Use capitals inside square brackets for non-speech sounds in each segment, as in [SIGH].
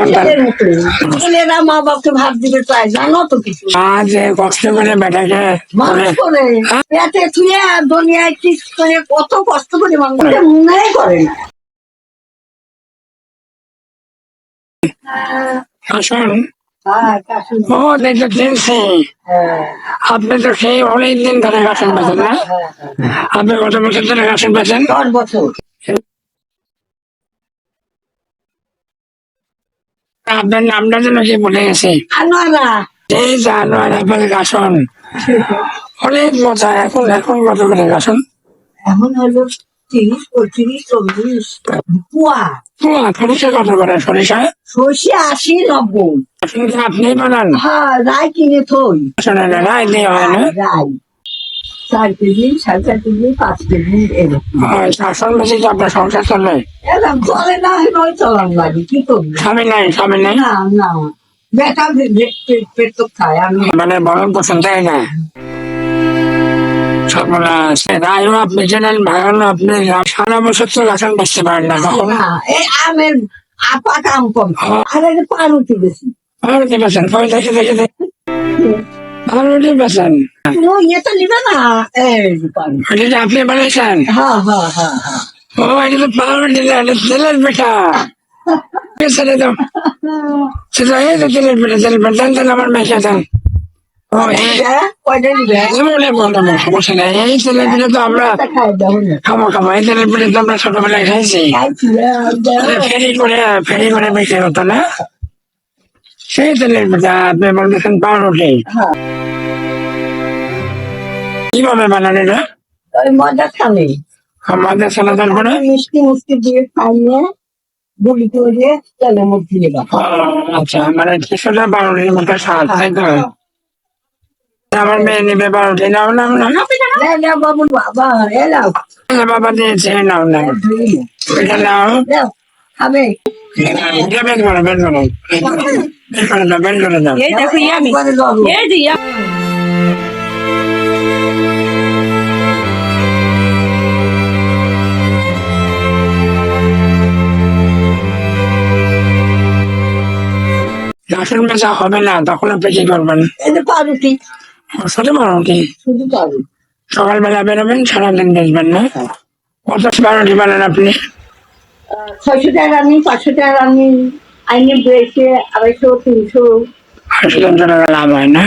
সন্তান ছেলেরা মা বাপকে ভাত দিতে চায় জানো তো কিছু। মা কষ্ট করে বেটাকে মানুষ থুয়ে দুনিয়ায় ঠিক করে কত কষ্ট করে মানুষ মনে করে না। আসুন। হ্যাঁ, ও চিনছি হ্যাঁ, আপনি তো সেই অনেক দিন ধরে গাছেন বেছেন না? হ্যাঁ, হ্যাঁ। আপনি কত বছর ধরে গাছেন বেছেন দশ বছর। আপনার নামটা যেন কি বলে গেছি। আনোয়ারা। এই অনেক মজা এখন এখন কত করে গাছন এখন হলো তিরিশ পঁয়ত্রিশ চল্লিশ কুয়া পোয়া সরিষা কত করে সরিষা? সর্ষে আশি নব্বই। আপনি বানান। হ্যাঁ রায় কিনে থই। শোনে রায় দিয়ে হয় না? রায়। চার কেজি সাড়ে চার কেজি পাঁচ কেজি এরকম। শাসন বেশি তো আপনার সংসার চলে? এরকম চলে না নয় চলান লাগে কি করবি? স্বামী নাই স্বামী নেই? না না। বেটা পেট তো খায় আমি মানে বরং পছন্দ হয় না? সর্বনাশ রায়ও আপনি জানেন ভাগানো আপনি সারা বছর তো গাছন বেচতে পারেন না কখনো। না এই আমের আপা কাম কম। আর এই পারুটি বেশি। ভালো বেছেন দেখে দেখে দেখে ভালো ও ইয়ে তো নিবে না? আপনি বানাইছেন? হ্যাঁ হ্যাঁ হ্যাঁ হ্যাঁ ও এটা তো পাউরুটি দিলেন তেলের পিঠা। সেটা এই তো তেলের পিঠা তেলের পিঠা। দেন দেন আমার মেখে দেন। ও এই হ্যাঁ, সমস্যা নেই। তেলের পিঠা তো আমরা তা খাই খাব খাব। এই তেলের পিঠা তো আমরা ছোটবেলায় খাইছি। আরে ফেরি করে ফেরি করে বিক্রি হতো না? সেই তেলের পিঠা আপনি বলতেছেন পাউরুটি হ্যাঁ। কীভাবে বানান এটা? ওই মজা খালে আমাদের সালাদার করে মিষ্টি মিষ্টি দিয়ে খাইয়ে গুলি করে তেলের মধ্যে দিবা। ও, আচ্ছা মানে কিছুটা বারোটির মতো স্বাদ তাই তো? আমার মেয়ে নেবে বারোটি নাও নাও না না না বাবু বাবা এলাও বাবা দিয়েছে নাও নাও। এটা নাও। এটা বের করো বের করো। [LAUGHS] এই দেখো ইয়ামি এই যে যখন বেচা হবে না তখন আপনি কি করবেন এই যে পাউরুটি শুধু পাউরুটি সকালবেলা বেরোবেন সারাদিন বেচবেন না কত বারোটি বানান আপনি ছয়শো টাকা রানি পাঁচশো টাকা রানি আইনে বেড়েছে আড়াইশো তিনশো আড়াইশো তিনশো টাকা লাভ হয় না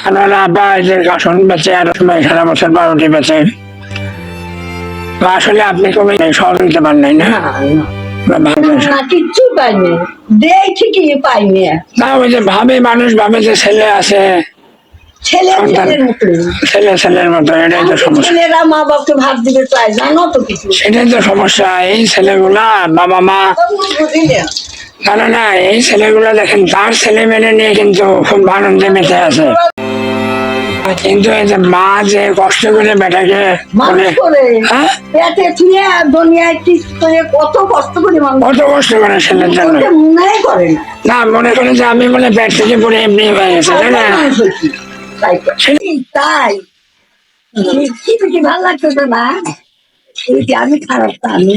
আপনারা আবার এই যে গাছন বেচে আর সময় সারা বছর বারোটি বেচে আসলে আপনি কবে সহজ দিতে পারেন নাই না কিচ্ছু পাইনি। ঠিকই পাইনি। না ওই যে ভাবে মানুষ ভাবে যে ছেলে আছে ছেলে ছেলের মতো ছেলে ছেলের মতো এটাই তো সমস্যা। ছেলেরা মা বাপকে ভাত দিতে চায় জানো তো কিছু। সেটাই তো সমস্যা এই ছেলেগুলা বাবা মা না না না এই ছেলেগুলা দেখেন তার ছেলে মেলে নিয়ে কিন্তু খুব আনন্দে মেতে আছে। কিন্তু এই যে মা যে কষ্ট করে বেটাকে বলে করে হ্যাঁ? পেটে দুনিয়ায় করে কত কষ্ট করে কত কষ্ট করে ছেলের জন্য। মনে করে না। মনে করে যে আমি মনে পেট থেকে পড়ে এমনি হয়ে গেছে তাই না। তাই কি ভালো লাগতো তো না আমি খারাপ তা আমি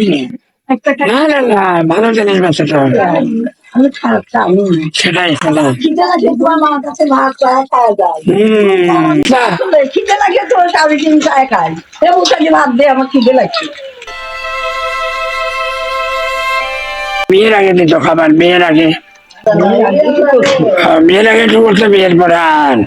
না। না ভালো জিনিস আমি খারাপ তা। আমি সেটাই সেটাই। খিদে লাগে তো আমার কাছে ভাত চায় খাওয়া যায় হম খিদে লাগে তো সাড়ে তিন চায় খাই এবং কাজে ভাত দিয়ে আমার খিদে লাগছে বিয়ের আগে দিত খাবার বিয়ের আগে। মেয়ের আগে একটু করতে বিয়ের পরে আর।